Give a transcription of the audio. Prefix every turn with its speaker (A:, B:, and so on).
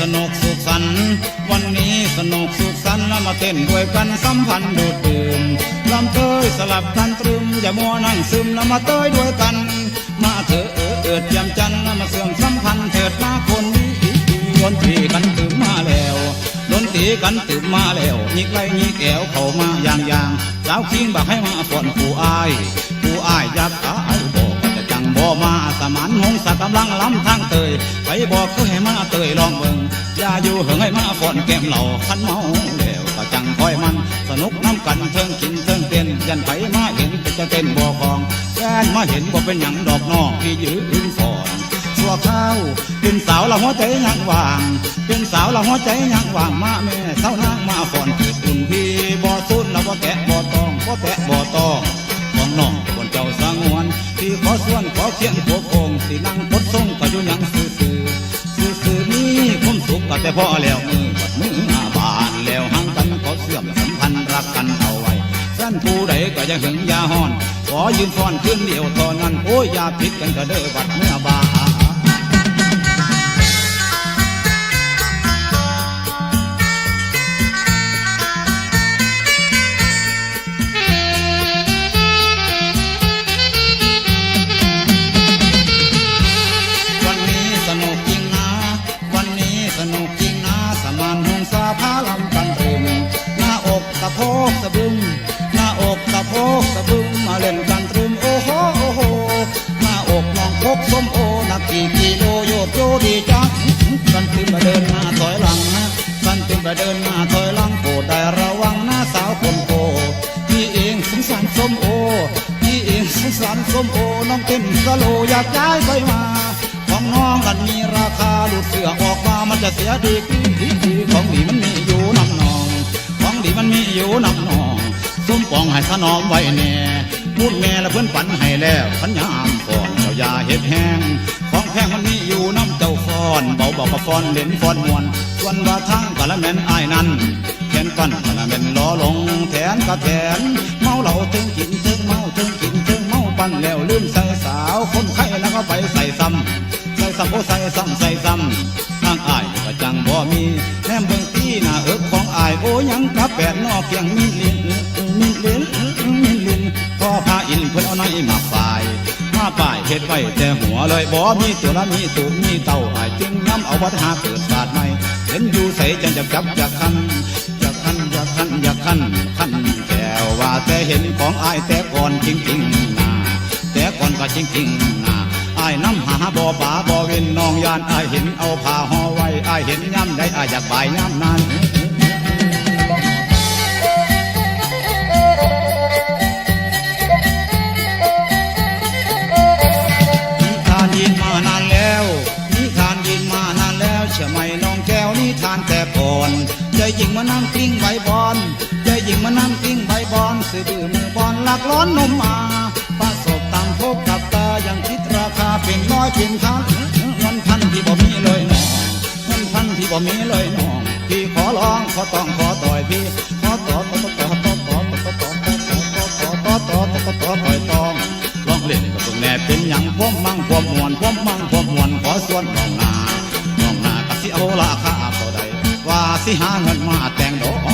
A: สนุกสุขสันต์วันนี้สนุกสุขสันต์แล้วมาเต้นด้วยกันสัมพันธ์ดูดดื่มลำเตยสลับกันตรึมอย่ามัวนั่งซึมแล้วมาเตยด้วยกัน มาเถอะเออเอิดยำจันทร์แล้วมาเสื่อมสัมพันธ์เถิดมาคนดีดนตรีกันตื่มมาแล้วดนตรีกันตื่มมาแล้วยิกไล่ยิกแก้วเข้ามาอย่างอย่างสาวคิงบอกให้มาฝอนผู้อายผู้อายอยากอายบอกจะจังบ่มาสมานหงสักกำลังล้ำทางเตยไปบอกคือให้มาเตยลองเบิ่งอ ย่าอยู่เหงให้มาฟ้อนแก้มเหล่าคันเมาแล้วก็จังคอยมัน สนุกน้ำกันเทิงกินเทิงเต้นยันไผมาเห็นก็จะเต้นบ่อคองแฟนมาเห็นบ่เป็นหยังดอกน้องที่ยืนฟ้อนชั่วข้าวเป็นสาวละหัวใจยังว่าง เป็นสาวละหัวใจยังว่างมาแม่สาวนางมาฟ้อนเกิดอุ่นพี่บ่สุนแล้วบ่แกะบ่ตองบ่แตะบ่ แต่พอแล้วมือบัดมืออาบานแล้วหังกันขอเสื่อมสัมพันธ์รักกันเอาไว้สั้นผู้ใดก็ยังหึงยาหอน ขอยืมฟ้อนขึ้นเดียวตอนนั้นโอ้ยยาพิษกันก็เด้อบัดเมื่อบาน ส้มโอหนักกี่กิโลโยกโยดีจังกันตึมมาเดินหน้าถอยหลังนะกันตึมมาเดินหน้าถอยหลังโปรดได้ระวังหน้าสาวคนโกพี่เองสงสารส้มโอพี่เองสงสารส้มโอน้องเต้นสโลอยากย้ายไปมา ของน้องกันมีราคาหลุดเสือออกมามันจะเสียดีกรีดีของดีมันมีอยู่นำนอง ของดีมันมีอยู่นำนองส้มปองให้ถนอมไว้แน่พูดแม่และเพื่อนฝันให้แล้วขันยาม อนเจ้าอยาเห็ดแห้งของแพงมันมีอยู่น้ำเจ้าฟอนเบาบอกกับฟอนเล่นฟอนมวนส่วนว่าทั้งกะละแม่นอายนั้นแขนกันกะละแม่นล้อลงแขนกะแขนเมาเหล้าถึงกินถึงเมาถึงกินถึงเมาปั่นแล้วลืมใส่สาวคนไข้แล้วก็ไปใส่ซ้ำใส่ซ้ำโอ้ใส่ซ้ำใส่ซ้ำทางอายก็จังบ่มีแนมเบิ่งตีหน้าเอิกของอายโอ้ยังกะแปดนอกเพียงมิลินมิ เฮ็ดไว้แต่หัวเลยบ่มีตัวละมีตูมีเต่าอายจึงย้ำเอาวัฒนาเกิดศาสตร์ใหม่เห็นอยู่ใส่จังจับจับอยากคันอยากคันอยากคันอยากคันคันแก้วว่าแต่เห็นของอายแต่ก่อนจริงๆนาแต่ก่อนก็จริงๆนาอายน้ำหาบ่อป่าบ่อเวนน้องยานอายเห็นเอาผ้าห่อไว้อายเห็นย่ำได้อายอยากไปย่ำนั้น เชื่อไหมน้องแก้วนิทานแต่ก่อนใจหญิงมานั่งกลิ้งใบบอนใจหญิงมานั่งกลิ้งใบบอนสื่อบื้อมือบอลหลักร้อนนมมาประสบตามพบกับตายังคิดราคาเป็นร้อยเป็นพันเงินพันที่บ่มีเลยน้องเงินพันที่บ่มีเลยน้องพี่ขอร้องขอต้องขอต่อยพี่ขอต่อต่อต่อต่อต่อต่อต่อต่อต่อต่อต่อต่อต่อต่อต่อต่อยต้องลองเล่นกับตรงแน่เป็นหยังพวมมั่งพวมมวนพวมมั่งพวมมวนขอส่วนน้องนาน้องนาก็สิ เอาราคาเท่าใดว่าสิหาเงินมาแต่งดอกน้องแต่งดอก